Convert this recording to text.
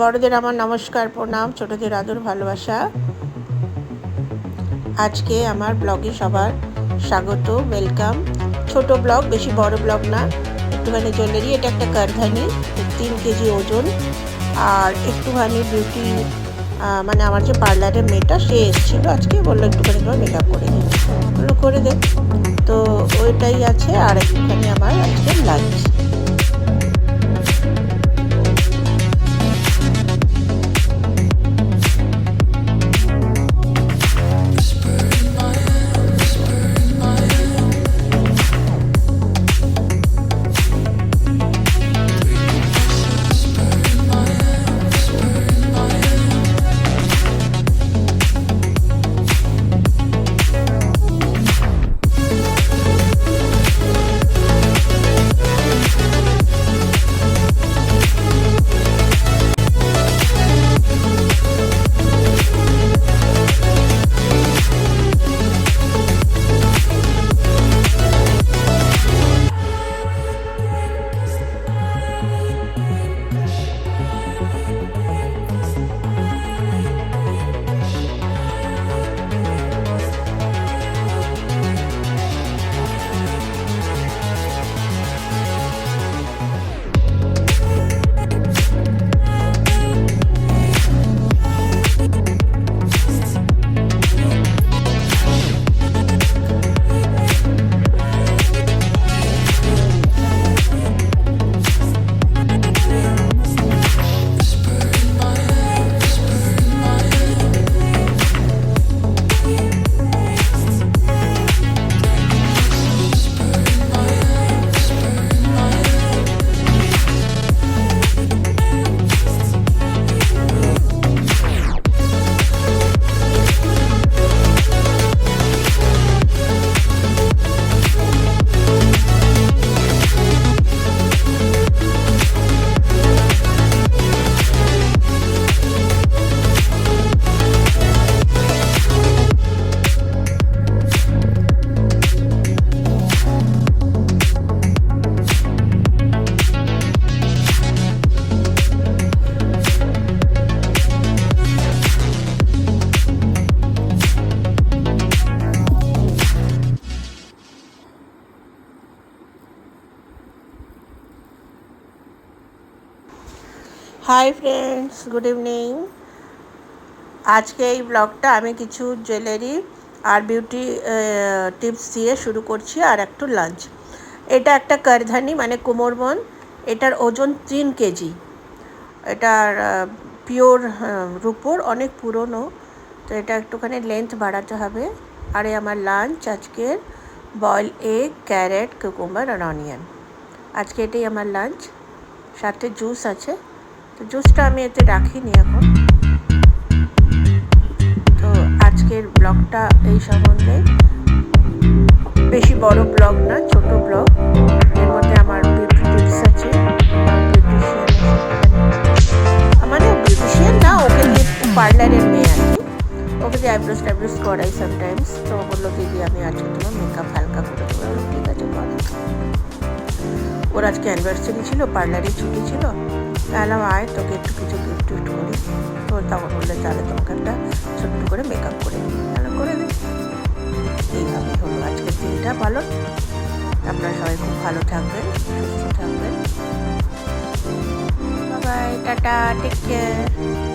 বড়দের আমার নমস্কার, প্রণাম, ছোটদের আদর, ভালোবাসা। আজকে আমার ব্লগে সবার স্বাগত ওয়েলকাম ছোট ব্লগ, বেশি বড় ব্লগ না, একটুখানি জুয়েলারি, এটা একটা কারধানি তিন কেজি ওজন। আর একটুখানি বিউটি মানে আমার যে পার্লারের মেয়েটা, সে এসেছিল আজকে, বলল একটুখানি তোমার মেকআপ করে দিই বলল, করে দে। তো ওইটাই আছে, আর একটুখানি আমার আজকে lunch hi friends good evening আজকে এই ব্লগটা আমি কিছু জুয়েলারি আর বিউটি টিপস দিয়ে শুরু করছি আর একটু লাঞ্চ এটা একটা কারধানি মানে কোমরবন এটার ওজন তিন কেজি। এটার পিওর রূপোর, অনেক পুরনো। তো এটা একটুখানি লেন্থ বাড়াতে হবে। আর এই আমার লাঞ্চ আজকের বয়েল এগ ক্যারেট কুকুম্বার আর অনিয়ন আজকে এটাই আমার লাঞ্চ সাথে জুস আছে। তো জুসটা আমি এতে রাখিনি এখন। তো আজকের ব্লগটা এই সম্বন্ধে। বেশি বড় ব্লগ না, ছোট ব্লগ এর মধ্যে আমার টিপস আছে। মানে বিউটিশিয়ান না, ওকে দিয়ে পার্লারের মেয়ে আর কি। ওকে দিয়ে আইব্রোস টাইব্রোস করাই সামটাইমস তো বলল দিদি আমি আজকে তোমার মেকআপ হালকা করে দেবো ঠিক আছে করে ওর আজকে অ্যানিভার্সারি ছিল পার্লারে ছুটি ছিল। তাহলে আয়, তোকে একটু কিছু গিফট টিফট করি। তো তখন বললে তাহলে তোমাকে একটা ছোট্ট করে মেকআপ করে দিই তাহলে করে দিই এইভাবেই হলো আজকের দিনটা, ভালো? আপনারা সবাই খুব ভালো থাকবেন, সুস্থ থাকবেন। বাবাই, টাটা টেক কেয়ার